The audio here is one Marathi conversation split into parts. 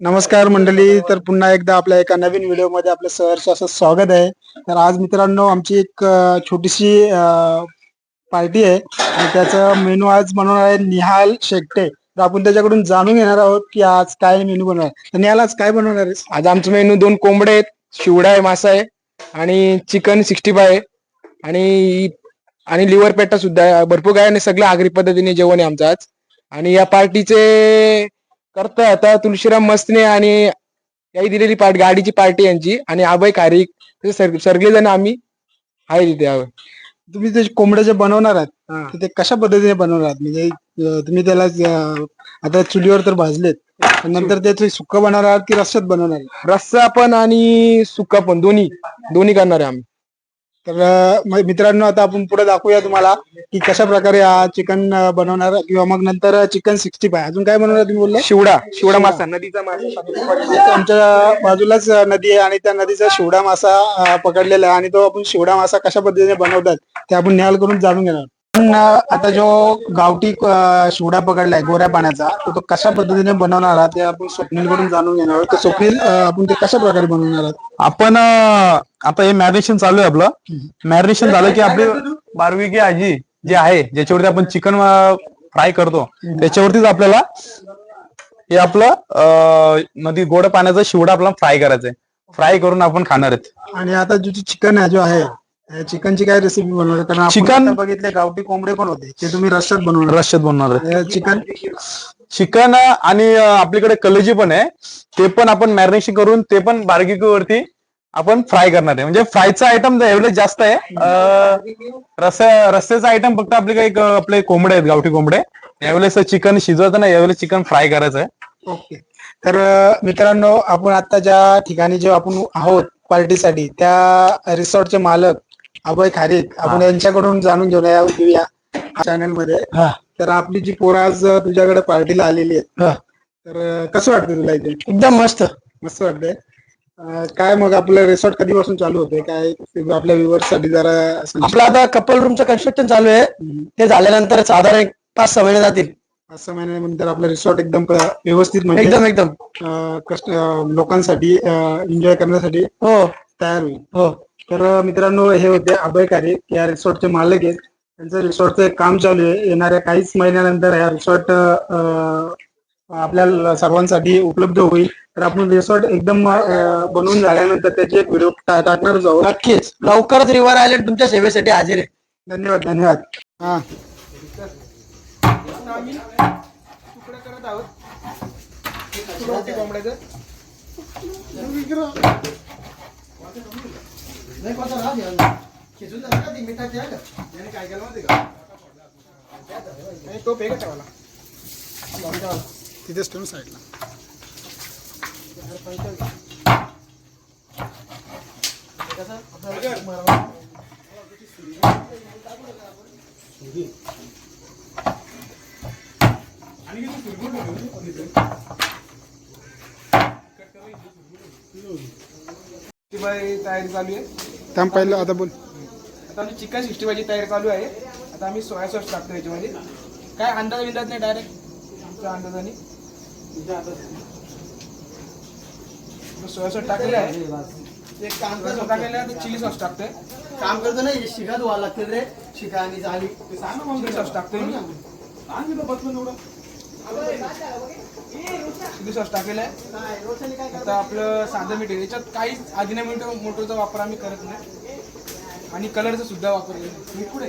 नमस्कार मंडळी तर पुन्हा एकदा आपल्या एका नवीन व्हिडिओमध्ये आपलं सहर्ष असं स्वागत आहे. तर आज मित्रांनो आमची एक छोटीशी पार्टी आहे आणि त्याचं मेनू आज बनवणार आहे निहाल शेकटे तर आपण त्याच्याकडून जाणून घेणार आहोत की आज काय मेनू बनवणार तर निहाल आज काय बनवणार आहे आज आमचं मेनू दोन कोंबडे आहेत शिवडा आहे मासा आहे आणि चिकन सिक्स्टी फाय आहे. आणि आणि लिव्हर पेटा सुद्धा आहे. भरपूर काय आणि सगळं आगरी पद्धतीने जेवण आहे आमचं आज. आणि या पार्टीचे करता आता तुळशीराम मस्तने आणि याही दिलेली पार्टी गाडीची पार्टी यांची आणि अभय खारीक सग- सगळेजण आम्ही आहे तिथे आहोत. तुम्ही ते कोंबडे जे बनवणार आहात. तर ते कशा पद्धतीने बनवणार आहात म्हणजे अं, तुम्ही त्याला अं, आता चुलीवर तर भाजलेत पण नंतर त्याचे सुक्क बनवणार आहात की रस्त्यात बनवणार आहे रस्सा पण आणि सुक्का पण दोन्ही दोन्ही करणार आहे आम्ही तर मित्रांनो आता आपण पुढे दाखवूया तुम्हाला की कशा प्रकारे हा चिकन बनवणार किंवा मग नंतर चिकन सिक्स्टी फाय. अजून काय बनवणार तुम्ही बोलले? शिवडा. शिवडा मासा नदीचा मासा. आमच्या बाजूलाच नदी आहे आणि त्या नदीचा शिवडा मासा पकडलेला आहे आणि तो आपण शिवडा मासा कशा पद्धतीने बनवतात ते आपण निहाल करून जाणून घेणार पण, आता जो गावठी शिवडा पकडलाय गोऱ्या पाण्याचा तो तो कशा पद्धतीने बनवणार आहात ते आपण स्वप्नील कडून जाणून घेणार आहोत. स्वप्नील आपण ते कशा प्रकारे बनवणार आहात? आपण आता हे मॅरिनेशन चालू आहे आपलं. मॅरिनेशन झालं की आपली बारवी की आजी जे आहे ज्याच्यावरती आपण चिकन फ्राय करतो त्याच्यावरतीच आपल्याला हे आपलं नदी गोड पाण्याचा शिवडा आपल्याला फ्राय करायचा आहे. फ्राय करून आपण खाणार आहेत. आणि आता जो चिकन आहे जो आहे चिकनची काय रेसिपी बनवणार? कारण आता बघितले गावठी कोंबडे पण होते ते तुम्ही रस्त्यात बनवणार. रश्यात बनवणार चिकन चिकन आणि आपल्याकडे कलेजी पण आहे. ते पण आपण मॅरिनेशन करून ते पण बार्बिक्यू वरती आपण फ्राय करणार आहे. म्हणजे फ्रायचा आयटम एवढे जास्त आहे. अं, रस्सा रस्त्याचा आयटम फक्त आपले काही आपले कोंबडे आहेत गावठी कोंबडे. यावेळेस चिकन शिजवायचं नाही यावेळेस चिकन फ्राय करायचं आहे. ओके. तर मित्रांनो आपण आता ज्या ठिकाणी जे आपण आहोत पार्टीसाठी त्या रिसॉर्टचे मालक अभय खारीक आपण यांच्याकडून जाणून घेऊया घेऊया चॅनलमध्ये. तर आपली जी पोरं आज तुझ्याकडे पार्टीला आलेली आहेत हा. तर कसं वाटतं तुला इथे? एकदम मस्त. मस्त वाटतंय? काय मग आपलं रिसॉर्ट कधीपासून चालू होते काय आपल्या व्ह्युअर्ससाठी जरा? आपलं आता कपल रूमचं कन्स्ट्रक्शन चालू आहे. ते झाल्यानंतर साधारण एक पाच सहा महिने जातील. पाच सहा महिन्यानंतर आपलं रिसॉर्ट एकदम क- व्यवस्थित म्हणजे एकदम एकदम. अं, कस्ट- अं, लोकांसाठी एन्जॉय करण्यासाठी हो. तयार होईल. हो. तर अं, मित्रांनो हे होते अभय कार्य या रिसॉर्टचे मालक आहेत. त्यांचं रिसॉर्टचं एक काम चालू आहे. येणाऱ्या काहीच महिन्यानंतर हा रिसॉर्ट आपल्या सर्वांसाठी उपलब्ध होईल. तर आपण रिसॉर्ट एकदम बनवून झाल्यानंतर त्याची एक व्हिडिओ टाकणारच आहोत नक्कीच. लवकरच रिव्हर आयलंड तुमच्या सेवेसाठी हजर आहे. धन्यवाद धन्यवाद. हा. तिथेच ठेवून साईडला तयारी चालू आहे थांब पाहिलं आता बोल. आता आमची चिकन सिक्स्टी फायची तयारी चालू आहे. आता आम्ही सोया सॉस टाकतो याच्यामध्ये. काय अंदाज विंदाज नाही डायरेक्ट आमच्या अंदाजाने सोया सॉस टाकलेलं आहे. एक काम करतो टाकलेलं आहे चिली सॉस टाकतोय. काम करतो नाही शिकात व्हावं लागते रे. शिका आणि झाली. चिली सॉस टाकतोय मी. चिली सॉस टाकलेलं आहे. आता आपलं साधं मीठ याच्यात काहीच आधी मिनिट मोटरचा वापर आम्ही करत नाही. आणि कलरचा सुद्धा वापर मीठ.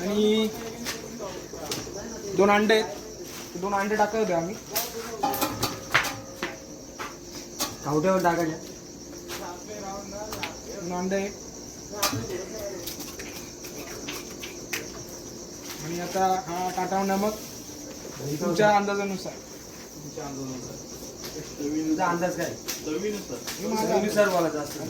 आणि दोन अंडे आहेत. दोन अंडे टाकत होते आम्ही. कावट्यावर टाकायच्या आणि आता हा टाटा नमक तुमच्या अंदाजानुसार. तुझा अंदाज काय? चवीनुसार. बोलायचं असतं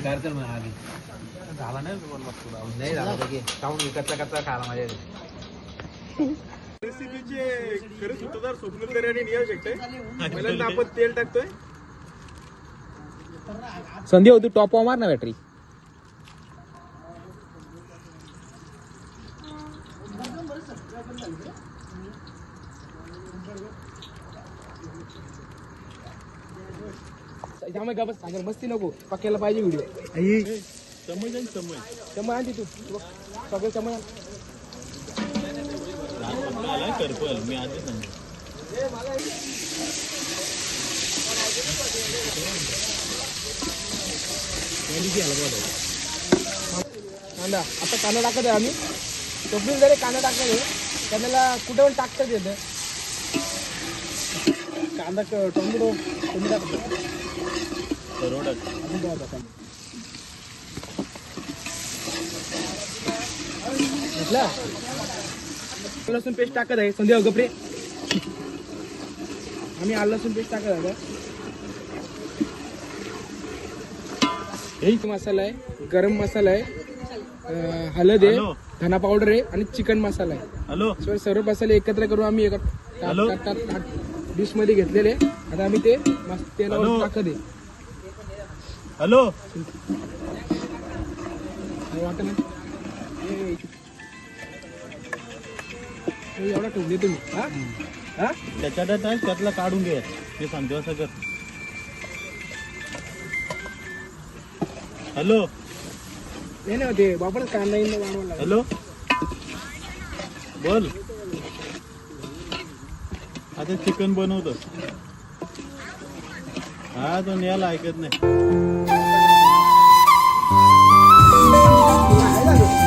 नका ना बोलू. किती रेसिपीचे खरे सूत्रधार स्वप्नील दरे आणि नियम शेट्टे पहिल्यांदा आपण तेल टाकतोय. संधी होती टॉप मार ना बॅटरी त्यामुळे का बस सागर मस्ती नको पक्याला पाहिजे व्हिडिओ समज समज चमन आणते तू. सगळं आण. करपल मी आधी सांगतो. कांदा. आता कांदा टाकत आहे आम्ही. टोपलीत जरी कांदा टाकत आहे कांद्याला कुठे पण टाकतात येतं कांदा क- टोमॅटो कमी टाकतो. लसूण पेस्ट टाकत आहे. संध्या गपरे. आम्ही आलं लसूण पेस्ट टाकत आहे. एक मसाला आहे गरम मसाला आहे हळद आहे धना पावडर आहे आणि चिकन मसाला आहे. हॅलो. सर्व मसाले एकत्र करून आम्ही एका? डिशमध्ये घेतलेले आता आम्ही ते मस्त तेलावर? टाकत आहे. हॅलो. हे हे- हे एवढा ठेवले तुम्ही हा हा त्याच्यात आहे त्यातला काढून घे. ते सांगतो असं कर हॅलो. नाही ना ते बापड कांदा लागला. हॅलो. बोल. आता चिकन बनवतो. हा तो न्यायला ऐकत नाही. आहे ना तो?